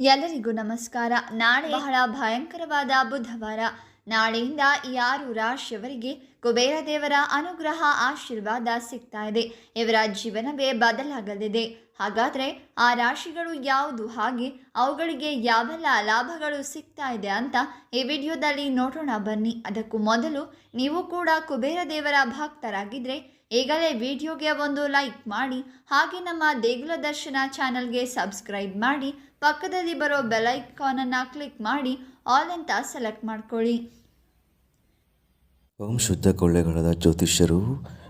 ಎಲ್ಲರಿಗೂ ನಮಸ್ಕಾರ. ನಾಳೆ ಬಹಳ ಭಯಂಕರವಾದ ಬುಧವಾರ. ನಾಳೆಯಿಂದ ಈ ಆರು ರಾಶಿಯವರಿಗೆ ಕುಬೇರ ದೇವರ ಅನುಗ್ರಹ, ಆಶೀರ್ವಾದ ಸಿಗ್ತಾ ಇದೆ. ಇವರ ಜೀವನವೇ ಬದಲಾಗಲಿದೆ. ಹಾಗಾದರೆ ಆ ರಾಶಿಗಳು ಯಾವುದು? ಹಾಗೆ ಅವುಗಳಿಗೆ ಯಾವೆಲ್ಲ ಲಾಭಗಳು ಸಿಗ್ತಾ ಇದೆ ಅಂತ ಈ ವಿಡಿಯೋದಲ್ಲಿ ನೋಡೋಣ ಬನ್ನಿ. ಅದಕ್ಕೂ ಮೊದಲು ನೀವು ಕೂಡ ಕುಬೇರ ದೇವರ ಭಕ್ತರಾಗಿದ್ದರೆ ಈಗಲೇ ವಿಡಿಯೋಗೆ ಒಂದು ಲೈಕ್ ಮಾಡಿ, ಹಾಗೆ ನಮ್ಮ ದೇಗುಲ ದರ್ಶನ ಚಾನಲ್ಗೆ ಸಬ್ಸ್ಕ್ರೈಬ್ ಮಾಡಿ, ಪಕ್ಕದಲ್ಲಿ ಬರೋ ಬೆಲೈಕಾನನ್ನು ಕ್ಲಿಕ್ ಮಾಡಿ, ಆಲ್ ಅಂತ ಸೆಲೆಕ್ಟ್ ಮಾಡ್ಕೊಳ್ಳಿ. ಓಂ ಶುದ್ಧ ಕೊಳ್ಳೆಗಳಾದ ಜ್ಯೋತಿಷ್ಯರು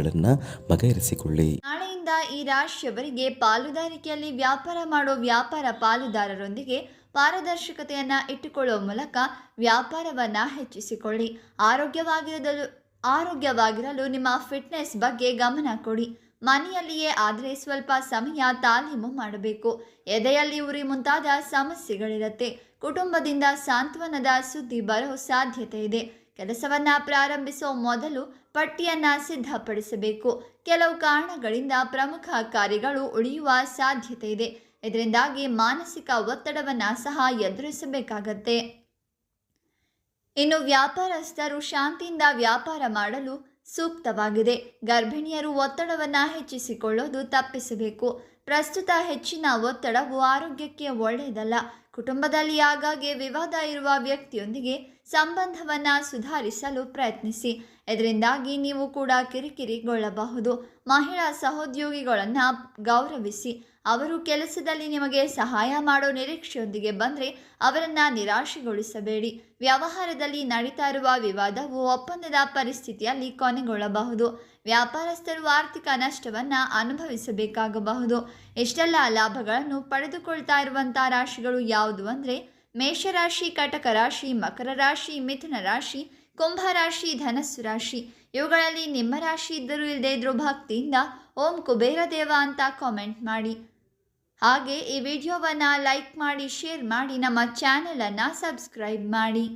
ಸಮಸ್ಯೆಗಳನ್ನು ಬಗೆಹರಿಸಿಕೊಳ್ಳಿ. ನಾಳೆಯಿಂದ ಈ ರಾಶಿಯವರಿಗೆ ಪಾಲುದಾರಿಕೆಯಲ್ಲಿ ವ್ಯಾಪಾರ ಮಾಡೋ ವ್ಯಾಪಾರ ಪಾಲುದಾರರೊಂದಿಗೆ ಪಾರದರ್ಶಕತೆಯನ್ನು ಇಟ್ಟುಕೊಳ್ಳುವ ಮೂಲಕ ವ್ಯಾಪಾರವನ್ನು ಹೆಚ್ಚಿಸಿಕೊಳ್ಳಿ. ಆರೋಗ್ಯವಾಗಿರಲು ಆರೋಗ್ಯವಾಗಿರಲು ನಿಮ್ಮ ಫಿಟ್ನೆಸ್ ಬಗ್ಗೆ ಗಮನ ಕೊಡಿ. ಮನೆಯಲ್ಲಿಯೇ ಆದರೆ ಸ್ವಲ್ಪ ಸಮಯ ತಾಲೀಮು ಮಾಡಬೇಕು. ಎದೆಯಲ್ಲಿ ಉರಿ ಮುಂತಾದ ಸಮಸ್ಯೆಗಳಿರುತ್ತೆ. ಕುಟುಂಬದಿಂದ ಸಾಂತ್ವನದ ಸುದ್ದಿ ಬರೋ ಸಾಧ್ಯತೆ ಇದೆ. ಕೆಲಸವನ್ನು ಪ್ರಾರಂಭಿಸೋ ಮೊದಲು ಪಟ್ಟಿಯನ್ನ ಸಿದ್ಧಪಡಿಸಬೇಕು. ಕೆಲವು ಕಾರಣಗಳಿಂದ ಪ್ರಮುಖ ಕಾರ್ಯಗಳು ಉಳಿಯುವ ಸಾಧ್ಯತೆ ಇದೆ. ಇದರಿಂದಾಗಿ ಮಾನಸಿಕ ಒತ್ತಡವನ್ನು ಸಹ ಎದುರಿಸಬೇಕಾಗತ್ತೆ. ಇನ್ನು ವ್ಯಾಪಾರಸ್ಥರು ಶಾಂತಿಯಿಂದ ವ್ಯಾಪಾರ ಮಾಡಲು ಸೂಕ್ತವಾಗಿದೆ. ಗರ್ಭಿಣಿಯರು ಒತ್ತಡವನ್ನು ಹೆಚ್ಚಿಸಿಕೊಳ್ಳೋದು ತಪ್ಪಿಸಬೇಕು. ಪ್ರಸ್ತುತ ಹೆಚ್ಚಿನ ಒತ್ತಡವು ಆರೋಗ್ಯಕ್ಕೆ ಒಳ್ಳೆಯದಲ್ಲ. ಕುಟುಂಬದಲ್ಲಿ ಆಗಾಗ್ಗೆ ವಿವಾದ ಇರುವ ವ್ಯಕ್ತಿಯೊಂದಿಗೆ ಸಂಬಂಧವನ್ನು ಸುಧಾರಿಸಲು ಪ್ರಯತ್ನಿಸಿ. ಇದರಿಂದಾಗಿ ನೀವು ಕೂಡ ಕಿರಿಕಿರಿಗೊಳ್ಳಬಹುದು. ಮಹಿಳಾ ಸಹೋದ್ಯೋಗಿಗಳನ್ನು ಗೌರವಿಸಿ. ಅವರು ಕೆಲಸದಲ್ಲಿ ನಿಮಗೆ ಸಹಾಯ ಮಾಡೋ ನಿರೀಕ್ಷೆಯೊಂದಿಗೆ ಬಂದರೆ ಅವರನ್ನು ನಿರಾಶೆಗೊಳಿಸಬೇಡಿ. ವ್ಯವಹಾರದಲ್ಲಿ ನಡೀತಾ ಇರುವ ವಿವಾದವು ಒಪ್ಪಂದದ ಪರಿಸ್ಥಿತಿಯಲ್ಲಿ ಕೊನೆಗೊಳ್ಳಬಹುದು. ವ್ಯಾಪಾರಸ್ಥರು ಆರ್ಥಿಕ ನಷ್ಟವನ್ನು ಅನುಭವಿಸಬೇಕಾಗಬಹುದು. ಎಷ್ಟೆಲ್ಲ ಲಾಭಗಳನ್ನು ಪಡೆದುಕೊಳ್ತಾ ಇರುವಂಥ ರಾಶಿಗಳು ಯಾವುದು ಅಂದರೆ ಮೇಷರಾಶಿ, ಕಟಕ ರಾಶಿ, ಮಕರ ರಾಶಿ, ಮಿಥುನ ರಾಶಿ, ಕುಂಭ ರಾಶಿ, ಧನಸ್ಸು ರಾಶಿ. ಇವುಗಳಲ್ಲಿ ನಿಮ್ಮ ರಾಶಿ ಇದ್ದರೂ ಇಲ್ಲದೇ ಇದ್ರೂ ಭಕ್ತಿಯಿಂದ ಓಂ ಕುಬೇರ ದೇವ ಅಂತ ಕಾಮೆಂಟ್ ಮಾಡಿ. ಹಾಗೆ ಈ ವಿಡಿಯೋವನ್ನು ಲೈಕ್ ಮಾಡಿ ಶೇರ್ ಮಾಡಿ, ನಮ್ಮ ಚಾನಲನ್ನು ಸಬ್ಸ್ಕ್ರೈಬ್ ಮಾಡಿ.